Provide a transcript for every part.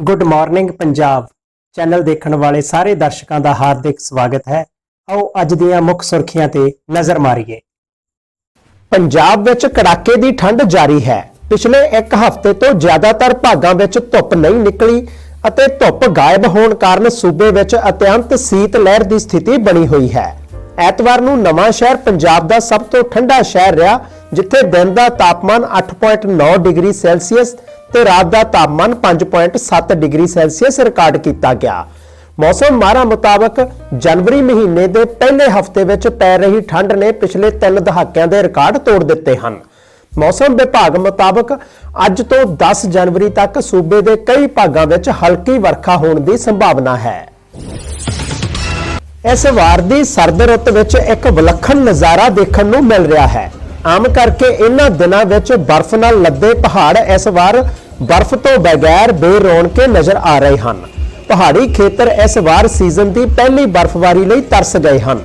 Good morning Punjab channel ਦੇਖਣ ਵਾਲੇ ਸਾਰੇ ਦਰਸ਼ਕਾਂ ਦਾ ਹਾਰਦਿਕ ਸਵਾਗਤ ਹੈ। ਆਓ ਅੱਜ ਦੀਆਂ ਮੁੱਖ ਸੁਰਖੀਆਂ ਤੇ ਨਜ਼ਰ ਮਾਰੀਏ। ਪੰਜਾਬ ਵਿੱਚ ਕੜਾਕੇ ਦੀ ਠੰਡ ਜਾਰੀ ਹੈ। ਪਿਛਲੇ ਇੱਕ ਹਫ਼ਤੇ ਤੋਂ ਜ਼ਿਆਦਾਤਰ ਭਾਗਾਂ ਵਿੱਚ ਧੁੱਪ ਨਹੀਂ ਨਿਕਲੀ ਅਤੇ ਧੁੱਪ ਗਾਇਬ ਹੋਣ ਕਾਰਨ ਸੂਬੇ ਵਿੱਚ ਅਤਿਅੰਤ ਸੀਤ ਲਹਿਰ ਦੀ ਸਥਿਤੀ ਬਣੀ ਹੋਈ ਹੈ। ਐਤਵਾਰ ਨੂੰ ਨਵਾਂ ਸ਼ਹਿਰ ਪੰਜਾਬ ਦਾ ਸਭ ਤੋਂ ਠੰਡਾ ਸ਼ਹਿਰ ਰਿਹਾ। ਜਿੱਥੇ ਦਿਨ ਦਾ ਤਾਪਮਾਨ 8.9 ਡਿਗਰੀ ਸੈਲਸੀਅਸ ਤੇ ਰਾਤ ਦਾ ਤਾਪਮਾਨ 5.7 ਡਿਗਰੀ ਸੈਲਸੀਅਸ ਰਿਕਾਰਡ ਕੀਤਾ ਗਿਆ। ਮੌਸਮ ਮਾਹਰਾਂ ਮੁਤਾਬਕ ਜਨਵਰੀ ਮਹੀਨੇ ਦੇ ਪਹਿਲੇ ਹਫ਼ਤੇ ਵਿੱਚ ਪੈ ਰਹੀ ਠੰਡ ਨੇ ਪਿਛਲੇ 3 ਦਹਾਕਿਆਂ ਦੇ ਰਿਕਾਰਡ ਤੋੜ ਦਿੱਤੇ ਹਨ। ਮੌਸਮ ਵਿਭਾਗ ਮੁਤਾਬਕ ਅੱਜ ਤੋਂ 10 ਜਨਵਰੀ ਤੱਕ ਸੂਬੇ ਦੇ ਕਈ ਭਾਗਾਂ ਵਿੱਚ ਹਲਕੀ ਵਰਖਾ ਹੋਣ ਦੀ ਸੰਭਾਵਨਾ ਹੈ। ਇਸ ਵਾਰ ਦੀ ਸਰਦ ਰੁੱਤ ਵਿੱਚ ਇੱਕ ਵਿਲੱਖਣ ਨਜ਼ਾਰਾ ਦੇਖਣ ਨੂੰ ਮਿਲ ਰਿਹਾ ਹੈ। ਆਮ ਕਰਕੇ ਇਹਨਾਂ ਦਿਨਾਂ ਵਿੱਚ ਬਰਫ਼ ਨਾਲ ਲੱਦੇ ਪਹਾੜ ਇਸ ਵਾਰ ਬਰਫ਼ ਤੋਂ ਬਗੈਰ ਬੇਰੌਣਕੇ ਨਜ਼ਰ ਆ ਰਹੇ ਹਨ। ਪਹਾੜੀ ਖੇਤਰ ਇਸ ਵਾਰ ਸੀਜ਼ਨ ਦੀ ਪਹਿਲੀ ਬਰਫ਼ਬਾਰੀ ਲਈ ਤਰਸ ਗਏ ਹਨ।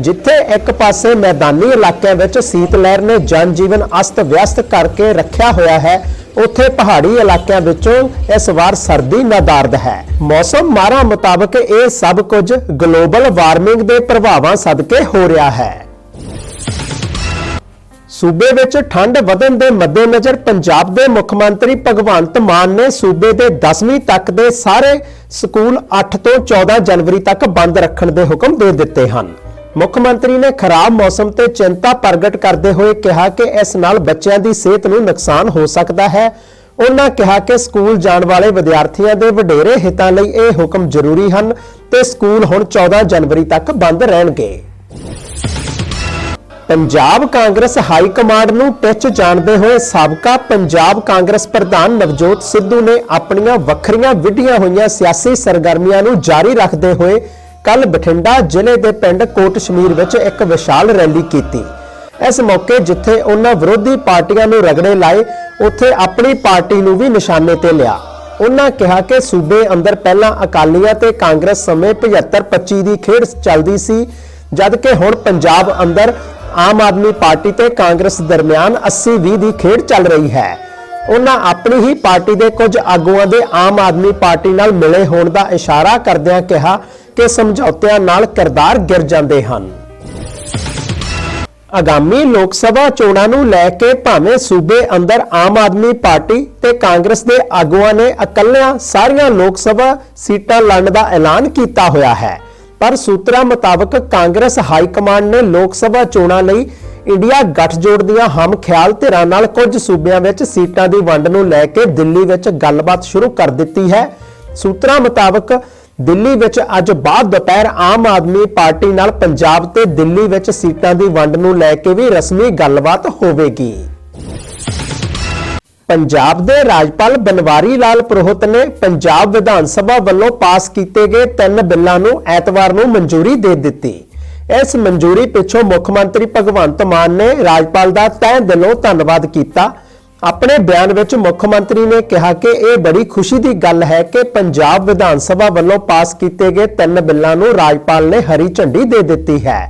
ਜਿੱਥੇ ਇੱਕ ਪਾਸੇ ਮੈਦਾਨੀ ਇਲਾਕਿਆਂ ਵਿੱਚ ਸੀਤ ਲਹਿਰ ਨੇ ਜਨ ਜੀਵਨ ਅਸਤ ਵਿਅਸਤ ਕਰਕੇ ਰੱਖਿਆ ਹੋਇਆ ਹੈ, ਉੱਥੇ ਪਹਾੜੀ ਇਲਾਕਿਆਂ ਵਿੱਚੋਂ ਇਸ ਵਾਰ ਸਰਦੀ ਨਦਾਰਦ ਹੈ। ਮੌਸਮ ਮਾਹਰਾਂ ਮੁਤਾਬਕ ਇਹ ਸਭ ਕੁਝ ਗਲੋਬਲ ਵਾਰਮਿੰਗ ਦੇ ਪ੍ਰਭਾਵਾਂ ਸਦਕੇ ਹੋ ਰਿਹਾ ਹੈ। ਸੂਬੇ ਵਿੱਚ ਠੰਡ ਵਧਣ ਦੇ ਮੱਦੇਨਜ਼ਰ ਪੰਜਾਬ ਦੇ ਮੁੱਖ ਮੰਤਰੀ ਭਗਵੰਤ ਮਾਨ ਨੇ ਸੂਬੇ ਦੇ 10ਵੀਂ ਤੱਕ ਦੇ ਸਾਰੇ ਸਕੂਲ 8 ਤੋਂ 14 ਜਨਵਰੀ ਤੱਕ ਬੰਦ ਰੱਖਣ ਦੇ ਹੁਕਮ ਦੇ ਦਿੱਤੇ ਹਨ। ਮੁੱਖ ਮੰਤਰੀ ਨੇ ਖਰਾਬ ਮੌਸਮ ਤੇ ਚਿੰਤਾ ਪ੍ਰਗਟ ਕਰਦੇ ਹੋਏ ਕਿਹਾ ਕਿ ਇਸ ਨਾਲ ਬੱਚਿਆਂ ਦੀ ਸਿਹਤ ਨੂੰ ਨੁਕਸਾਨ ਹੋ ਸਕਦਾ ਹੈ। ਉਹਨਾਂ ਕਿਹਾ ਕਿ ਸਕੂਲ ਜਾਣ ਵਾਲੇ ਵਿਦਿਆਰਥੀਆਂ ਦੇ ਵਡੇਰੇ ਹਿੱਤਾਂ ਲਈ ਇਹ ਹੁਕਮ ਜ਼ਰੂਰੀ ਹਨ ਤੇ ਸਕੂਲ ਹੁਣ 14 ਜਨਵਰੀ ਤੱਕ ਬੰਦ ਰਹਿਣਗੇ। ਪੰਜਾਬ ਕਾਂਗਰਸ ਹਾਈ ਕਮਾਂਡ ਨੂੰ ਟਿੱਚ ਜਾਣਦੇ ਹੋਏ ਸਾਬਕਾ ਪੰਜਾਬ ਕਾਂਗਰਸ ਪ੍ਰਧਾਨ ਨਵਜੋਤ ਸਿੱਧੂ ਨੇ ਆਪਣੀਆਂ ਵੱਖਰੀਆਂ ਵਿੱਢੀਆਂ ਹੋਈਆਂ ਸਿਆਸੀ ਸਰਗਰਮੀਆਂ ਨੂੰ ਜਾਰੀ ਰੱਖਦੇ ਹੋਏ ਕੱਲ ਬਠਿੰਡਾ ਜ਼ਿਲ੍ਹੇ ਦੇ ਪਿੰਡ ਕੋਟ ਸ਼ਮੀਰ ਵਿੱਚ ਇੱਕ ਵਿਸ਼ਾਲ ਰੈਲੀ ਕੀਤੀ। ਇਸ ਮੌਕੇ ਜਿੱਥੇ ਉਹਨਾਂ ਵਿਰੋਧੀ ਪਾਰਟੀਆਂ ਨੂੰ ਰਗੜੇ ਲਾਏ, ਉੱਥੇ ਆਪਣੀ ਪਾਰਟੀ ਨੂੰ ਵੀ ਨਿਸ਼ਾਨੇ ਤੇ ਲਿਆ। ਉਹਨਾਂ ਕਿਹਾ ਕਿ ਸੂਬੇ ਅੰਦਰ ਪਹਿਲਾਂ ਅਕਾਲੀਆਂ ਤੇ ਕਾਂਗਰਸ ਸਮੇਂ 75-25 ਦੀ ਖੇਡ ਚੱਲਦੀ ਸੀ ਜਦ ਕਿ ਹੁਣ ਪੰਜਾਬ ਅੰਦਰ ਆਮ ਆਦਮੀ ਪਾਰਟੀ ਤੇ ਕਾਂਗਰਸ ਦਰਮਿਆਨ 80-20 ਦੀ ਖੇਡ ਚੱਲ ਰਹੀ ਹੈ। ਉਹਨਾਂ ਆਪਣੀ ਹੀ ਪਾਰਟੀ ਦੇ ਕੁਝ ਆਗੂਆਂ ਦੇ ਆਮ ਆਦਮੀ ਪਾਰਟੀ ਨਾਲ ਮਿਲੇ ਹੋਣ ਦਾ ਇਸ਼ਾਰਾ ਕਰਦਿਆਂ ਕਿਹਾ ਕਿ ਸਮਝੌਤਿਆਂ ਨਾਲ ਕਿਰਦਾਰ ਗਿਰ ਜਾਂਦੇ ਹਨ। ਆਗਾਮੀ ਲੋਕ ਸਭਾ ਚੋਣਾਂ ਨੂੰ ਲੈ ਕੇ ਭਾਵੇਂ ਸੂਬੇ ਅੰਦਰ ਆਮ ਆਦਮੀ ਪਾਰਟੀ ਤੇ ਕਾਂਗਰਸ ਦੇ ਆਗੂਆਂ ਨੇ ਇਕੱਲਿਆਂ ਸਾਰੀਆਂ ਲੋਕ ਸਭਾ ਸੀਟਾਂ ਲੜਨ ਦਾ ਐਲਾਨ ਕੀਤਾ ਹੋਇਆ ਹੈ। ਪਰ ਸੂਤਰਾਂ ਮੁਤਾਬਕ ਕਾਂਗਰਸ ਹਾਈ ਕਮਾਂਡ ਨੇ ਲੋਕ ਸਭਾ ਚੋਣਾਂ ਲਈ ਇੰਡੀਆ ਗੱਠਜੋੜ ਦੀਆਂ ਹਮ ਖਿਆਲ ਧਿਰਾਂ ਨਾਲ ਕੁਝ ਸੂਬਿਆਂ ਵਿੱਚ ਸੀਟਾਂ ਦੀ ਵੰਡ ਨੂੰ ਲੈ ਕੇ ਦਿੱਲੀ ਵਿੱਚ ਗੱਲਬਾਤ ਸ਼ੁਰੂ ਕਰ ਦਿੱਤੀ ਹੈ। ਸੂਤਰਾਂ ਮੁਤਾਬਕ ਦਿੱਲੀ ਵਿੱਚ ਅੱਜ ਬਾਅਦ ਦੁਪਹਿਰ ਆਮ ਆਦਮੀ ਪਾਰਟੀ ਨਾਲ ਪੰਜਾਬ ਤੇ ਦਿੱਲੀ ਵਿੱਚ ਸੀਟਾਂ ਦੀ ਵੰਡ ਨੂੰ ਲੈ ਕੇ ਵੀ ਰਸਮੀ ਗੱਲਬਾਤ ਹੋਵੇਗੀ। ਪੰਜਾਬ ਦੇ ਰਾਜਪਾਲ ਬਨਵਾਰੀ ਲਾਲ ਪੁਰੋਹਿਤ ਨੇ ਪੰਜਾਬ ਵਿਧਾਨ ਸਭਾ ਵੱਲੋਂ ਪਾਸ ਕੀਤੇ ਗਏ ਤਿੰਨ ਬਿੱਲਾਂ ਨੂੰ ਐਤਵਾਰ ਨੂੰ ਮਨਜ਼ੂਰੀ ਦੇ ਦਿੱਤੀ। ਇਸ ਮਨਜ਼ੂਰੀ ਪਿੱਛੋਂ ਮੁੱਖ ਮੰਤਰੀ ਭਗਵੰਤ ਮਾਨ ਨੇ ਰਾਜਪਾਲ ਦਾ ਤਹਿ ਦਿਲੋਂ ਧੰਨਵਾਦ ਕੀਤਾ। ਆਪਣੇ ਬਿਆਨ ਵਿੱਚ ਮੁੱਖ ਮੰਤਰੀ ਨੇ ਕਿਹਾ ਕਿ ਇਹ ਬੜੀ ਖੁਸ਼ੀ ਦੀ ਗੱਲ ਹੈ ਕਿ ਪੰਜਾਬ ਵਿਧਾਨ ਸਭਾ ਵੱਲੋਂ ਪਾਸ ਕੀਤੇ ਗਏ ਤਿੰਨ ਬਿੱਲਾਂ ਨੂੰ ਰਾਜਪਾਲ ਨੇ ਹਰੀ ਝੰਡੀ ਦੇ ਦਿੱਤੀ ਹੈ।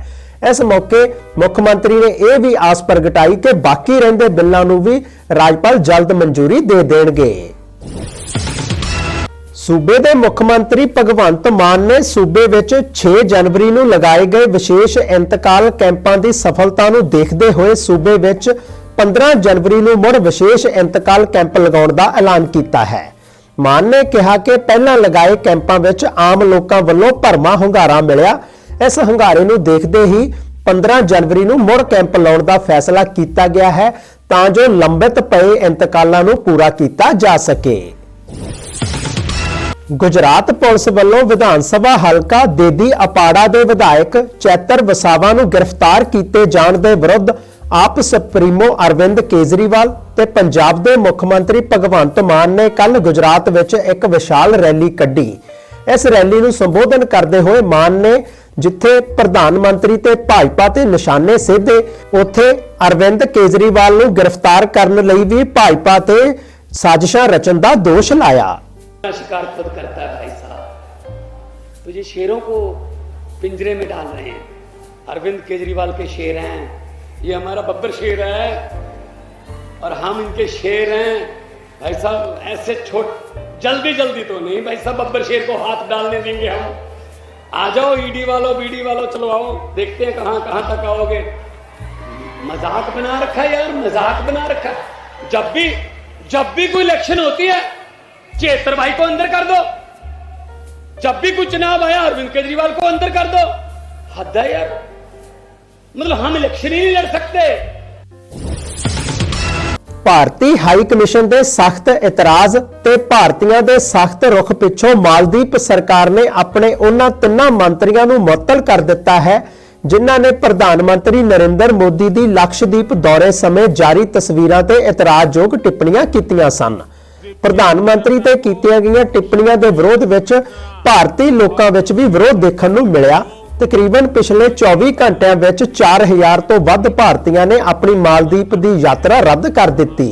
ਇਸ ਮੌਕੇ ਮੁੱਖ ਮੰਤਰੀ ਨੇ ਇਹ ਵੀ ਆਸ ਪ੍ਰਗਟਾਈ ਕਿ ਬਾਕੀ ਰਹਿੰਦੇ ਬਿੱਲਾਂ ਨੂੰ ਵੀ ਰਾਜਪਾਲ ਜਲਦ ਮਨਜ਼ੂਰੀ ਦੇ ਦੇਣਗੇ। ਸੂਬੇ ਦੇ ਮੁੱਖ ਮੰਤਰੀ ਭਗਵੰਤ ਮਾਨ ਨੇ ਸੂਬੇ ਵਿੱਚ 6 ਜਨਵਰੀ ਨੂੰ ਲਗਾਏ ਗਏ ਵਿਸ਼ੇਸ਼ ਇੰਤਕਾਲ ਕੈਂਪਾਂ ਦੀ ਸਫਲਤਾ ਨੂੰ ਦੇਖਦੇ ਹੋਏ ਸੂਬੇ ਵਿੱਚ 15 ਜਨਵਰੀ ਨੂੰ ਮੁੜ ਵਿਸ਼ੇਸ਼ ਇੰਤਕਾਲ ਕੈਂਪ ਲਗਾਉਣ ਦਾ ਐਲਾਨ ਕੀਤਾ ਹੈ। ਮਾਨ ਨੇ ਕਿਹਾ ਕਿ ਪਹਿਲਾਂ ਲਗਾਏ ਕੈਂਪਾਂ ਵਿੱਚ ਆਮ ਲੋਕਾਂ ਵੱਲੋਂ ਭਰਮਾ ਹੁੰਗਾਰਾ ਮਿਲਿਆ। ਇਸ ਹੁੰਗਾਰੇ ਨੂੰ ਦੇਖਦੇ ਹੀ 15 ਜਨਵਰੀ ਨੂੰ ਮੁੜ ਕੈਂਪ ਲਾਉਣ ਦਾ ਫੈਸਲਾ ਕੀਤਾ ਗਿਆ ਹੈ, ਤਾਂ ਜੋ ਲੰਬਿਤ ਪਏ ਇੰਤਕਾਲਾਂ ਨੂੰ ਪੂਰਾ ਕੀਤਾ ਜਾ ਸਕੇ। ਗੁਜਰਾਤ ਪੁਲਿਸ ਵੱਲੋਂ ਵਿਧਾਨ ਸਭਾ ਹਲਕਾ ਦੇਦੀ ਅਪਾੜਾ ਦੇ ਵਿਧਾਇਕ ਚੈਤਰ ਵਸਾਵਾ ਨੂੰ ਗ੍ਰਿਫਤਾਰ ਕੀਤੇ ਜਾਣ ਦੇ ਵਿਰੁੱਧ ਆਪ ਸੁਪਰੀਮੋ ਅਰਵਿੰਦ ਕੇਜਰੀਵਾਲ ਤੇ ਪੰਜਾਬ ਦੇ ਮੁੱਖ ਮੰਤਰੀ ਭਗਵੰਤ ਮਾਨ ਨੇ ਕੱਲ ਗੁਜਰਾਤ ਵਿੱਚ ਇੱਕ ਵਿਸ਼ਾਲ ਰੈਲੀ ਕੱਢੀ। ਇਸ ਰੈਲੀ ਨੂੰ ਸੰਬੋਧਨ ਕਰਦੇ ਹੋਏ ਮਾਨ ਨੇ ਜਿੱਥੇ ਪ੍ਰਧਾਨ ਮੰਤਰੀ ਤੇ ਭਾਜਪਾ ਤੇ ਨਿਸ਼ਾਨੇ ਸੇਧੇ ਉੱਥੇ ਅਰਵਿੰਦ ਕੇਜਰੀਵਾਲ ਨੂੰ ਗ੍ਰਿਫਤਾਰ ਕਰਨ ਲਈ ਵੀ ਭਾਜਪਾ ਤੇ ਸਾਜ਼ਿਸ਼ਾਂ ਰਚਨ ਦਾ ਦੋਸ਼ ਲਾਇਆ का शिकार खुद करता है भाई साहब तो ये शेरों को पिंजरे में डाल रहे हैं अरविंद केजरीवाल के शेर हैं ये हमारा बब्बर शेर है और हम इनके शेर हैं भाई साहब ऐसे छोट जल्दी जल्दी तो नहीं भाई सब बब्बर शेर को हाथ डालने देंगे हम आ जाओ ईडी वालों बीडी वालों चलो आओ देखते हैं कहाँ कहाँ तक आओगे। मज़ाक बना रखा है यार, मज़ाक बना रखा है। जब भी जब भी कोई इलेक्शन होती है चेतर भाई को अंदर कर दो। जब भी कोई चुनाव आया, अरविंद केजरीवाल को अंदर कर दो। हद है यार। मतलब हम इलेक्शन ही नहीं लड़ सकते। ਭਾਰਤੀ ਹਾਈ ਕਮਿਸ਼ਨ ਦੇ ਸਖਤ ਇਤਰਾਜ਼ ਤੇ ਭਾਰਤੀਆਂ ਦੇ ਸਖਤ ਰੁਖ ਪਿੱਛੋਂ ਮਾਲਦੀਪ ਸਰਕਾਰ ਨੇ ਆਪਣੇ ਉਹਨਾਂ ਤਿੰਨਾਂ ਮੰਤਰੀਆਂ ਨੂੰ ਮੁਅੱਤਲ ਕਰ ਦਿੱਤਾ ਹੈ, ਜਿਨ੍ਹਾਂ ਨੇ ਪ੍ਰਧਾਨ ਮੰਤਰੀ ਨਰਿੰਦਰ ਮੋਦੀ ਦੀ ਲਕਸ਼ਦੀਪ ਦੌਰੇ ਸਮੇਂ ਜਾਰੀ ਤਸਵੀਰਾਂ ਤੇ ਇਤਰਾਜ਼ਯੋਗ ਟਿੱਪਣੀਆਂ ਕੀਤੀਆਂ ਸਨ। ਪ੍ਰਧਾਨ ਮੰਤਰੀ ਤੇ ਕੀਤੀਆਂ ਗਈਆਂ ਟਿੱਪਣੀਆਂ ਦੇ ਵਿਰੋਧ ਵਿੱਚ ਭਾਰਤੀ ਲੋਕਾਂ ਵਿੱਚ ਵੀ ਵਿਰੋਧ ਦੇਖਣ ਨੂੰ ਮਿਲਿਆ। ਤਕਰੀਬਨ ਪਿਛਲੇ 24 ਘੰਟਿਆਂ ਵਿੱਚ 4000 ਤੋਂ ਵੱਧ ਭਾਰਤੀਆਂ ਨੇ ਆਪਣੀ ਮਾਲਦੀਪ ਦੀ ਯਾਤਰਾ ਰੱਦ ਕਰ ਦਿੱਤੀ।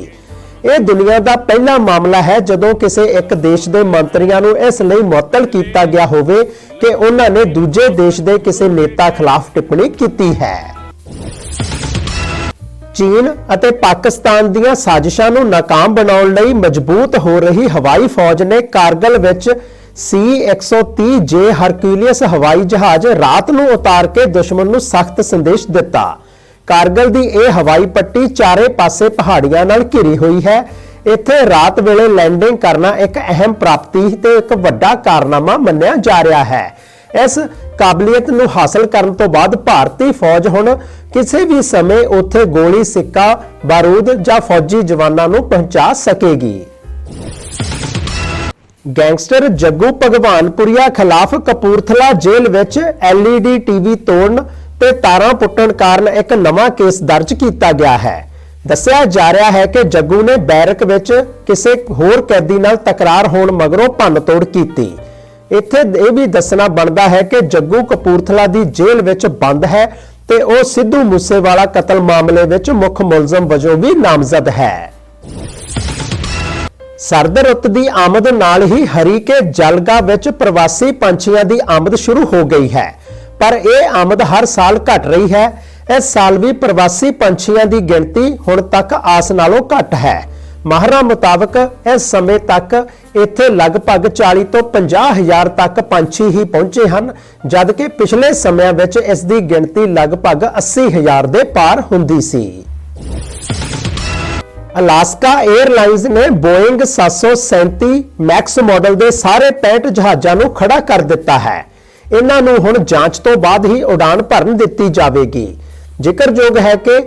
ਇਹ ਦੁਨੀਆ ਦਾ ਪਹਿਲਾ ਮਾਮਲਾ ਹੈ ਜਦੋਂ ਕਿਸੇ ਇੱਕ ਦੇਸ਼ ਦੇ ਮੰਤਰੀਆਂ ਨੂੰ ਇਸ ਲਈ ਮੁਅੱਤਲ ਕੀਤਾ ਗਿਆ ਹੋਵੇ ਕਿ ਉਹਨਾਂ ਨੇ ਦੂਜੇ ਦੇਸ਼ ਦੇ ਕਿਸੇ ਨੇਤਾ ਖਿਲਾਫ ਟਿੱਪਣੀ ਕੀਤੀ ਹੈ। ਚੀਨ ਅਤੇ ਪਾਕਿਸਤਾਨ ਦੀਆਂ ਸਾਜ਼ਿਸ਼ਾਂ ਨੂੰ ਨਾਕਾਮ ਬਣਾਉਣ ਲਈ ਮਜ਼ਬੂਤ ਹੋ ਰਹੀ ਹਵਾਈ ਫੌਜ ਨੇ ਕਾਰਗਲ ਵਿੱਚ C-130J ਹਰਕਿਊਲੀਅਸ ਹਵਾਈ ਜਹਾਜ਼ ਰਾਤ ਨੂੰ ਉਤਾਰ ਕੇ ਦੁਸ਼ਮਣ ਨੂੰ ਸਖਤ ਸੰਦੇਸ਼ ਦਿੱਤਾ। ਕਾਰਗਲ ਦੀ ਇਹ ਹਵਾਈ ਪੱਟੀ ਚਾਰੇ ਪਾਸੇ ਪਹਾੜੀਆਂ ਨਾਲ ਘਿਰੀ ਹੋਈ ਹੈ। ਇੱਥੇ ਰਾਤ ਵੇਲੇ ਲੈਂਡਿੰਗ ਕਰਨਾ ਇੱਕ ਅਹਿਮ ਪ੍ਰਾਪਤੀ ਤੇ ਇੱਕ ਵੱਡਾ ਕਾਰਨਾਮਾ ਮੰਨਿਆ ਜਾ ਰਿਹਾ ਹੈ। ਇਸ ਕਾਬਲੀਅਤ ਨੂੰ ਹਾਸਲ ਕਰਨ ਤੋਂ ਬਾਅਦ ਭਾਰਤੀ ਫੌਜ ਹੁਣ ਕਿਸੇ ਵੀ ਸਮੇਂ ਉੱਥੇ ਗੋਲੀ ਸਿੱਕਾ, ਬਾਰੂਦ ਜਾਂ ਫੌਜੀ ਜਵਾਨਾਂ ਨੂੰ ਪਹੁੰਚਾ ਸਕੇਗੀ। ਗੈਂਗਸਟਰ ਜੱਗੂ ਭਗਵਾਨਪੁਰੀਆ ਖਿਲਾਫ ਕਪੂਰਥਲਾ ਜੇਲ੍ਹ ਵਿੱਚ LED ਟੀਵੀ ਤੋੜਨ ਤੇ ਤਾਰਾਂ ਪੁੱਟਣ ਕਾਰਨ ਇੱਕ ਨਵਾਂ ਕੇਸ ਦਰਜ ਕੀਤਾ ਗਿਆ ਹੈ। ਦੱਸਿਆ ਜਾ ਰਿਹਾ ਹੈ ਕਿ ਜੱਗੂ ਨੇ ਬੈਰਕ ਵਿੱਚ ਕਿਸੇ ਹੋਰ ਕੈਦੀ ਨਾਲ ਤਕਰਾਰ ਹੋਣ ਮਗਰੋਂ ਭੰਨਤੋੜ ਕੀਤੀ। ਇੱਥੇ ਇਹ ਵੀ ਦੱਸਣਾ ਬਣਦਾ ਹੈ ਕਿ ਜੱਗੂ ਕਪੂਰਥਲਾ ਦੀ ਜੇਲ੍ਹ ਵਿੱਚ ਬੰਦ ਹੈ ਤੇ ਉਹ ਸਿੱਧੂ ਮੂਸੇਵਾਲਾ ਕਤਲ ਮਾਮਲੇ ਵਿੱਚ ਮੁੱਖ ਮੁਲਜ਼ਮ ਵਜੋਂ ਵੀ ਨਾਮਜ਼ਦ ਹੈ। ਸਰਦ ਰੁੱਤ ਦੀ ਆਮਦ ਨਾਲ ਹੀ ਹਰੀਕੇ ਜਲਗਾ ਵਿੱਚ ਪ੍ਰਵਾਸੀ ਪੰਛੀਆਂ ਦੀ ਆਮਦ ਸ਼ੁਰੂ ਹੋ ਗਈ ਹੈ। ਪਰ ਇਹ ਆਮਦ ਹਰ ਸਾਲ ਘਟ ਰਹੀ ਹੈ। ਇਸ ਸਾਲ ਵੀ ਪ੍ਰਵਾਸੀ ਪੰਛੀਆਂ ਦੀ ਗਿਣਤੀ ਹੁਣ ਤੱਕ ਆਸ ਨਾਲੋਂ ਘੱਟ ਹੈ। ਮਾਹਰਾਂ ਮੁਤਾਬਕ ਇਸ ਸਮੇਂ ਤੱਕ ਇੱਥੇ ਲਗਭਗ 40 ਤੋਂ 50 ਹਜ਼ਾਰ ਤੱਕ ਪੰਛੀ ਹੀ ਪਹੁੰਚੇ ਹਨ, ਜਦਕਿ ਪਿਛਲੇ ਸਮਿਆਂ ਵਿੱਚ ਇਸ ਦੀ ਗਿਣਤੀ ਲਗਭਗ 80 ਹਜ਼ਾਰ ਦੇ ਪਾਰ ਹੁੰਦੀ ਸੀ। ਅਲਾਸਕਾ 에ਅਰਲਾਈਨਜ਼ ਨੇ ਬੋਇੰਗ 737 ਮੈਕਸ ਮਾਡਲ ਦੇ ਸਾਰੇ 65 ਜਹਾਜ਼ਾਂ ਨੂੰ ਖੜਾ ਕਰ ਦਿੱਤਾ ਹੈ। ਇਹਨਾਂ ਨੂੰ ਹੁਣ ਜਾਂਚ ਤੋਂ ਬਾਅਦ ਹੀ ਉਡਾਨ ਭਰਨ ਦਿੱਤੀ ਜਾਵੇਗੀ। ਜ਼ਿਕਰਯੋਗ ਹੈ ਕਿ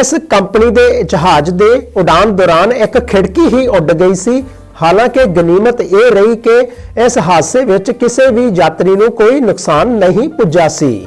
ਇਸ ਕੰਪਨੀ ਦੇ ਜਹਾਜ਼ ਦੇ ਉਡਾਨ ਦੌਰਾਨ ਇੱਕ ਖਿੜਕੀ ਹੀ ਉੱਡ ਗਈ ਸੀ। ਹਾਲਾਂਕਿ ਗਨੀਮਤ ਇਹ ਰਹੀ ਕਿ ਇਸ ਹਾਦਸੇ ਵਿੱਚ ਕਿਸੇ ਵੀ ਯਾਤਰੀ ਨੂੰ ਕੋਈ ਨੁਕਸਾਨ ਨਹੀਂ ਪੁੱਜਾ ਸੀ।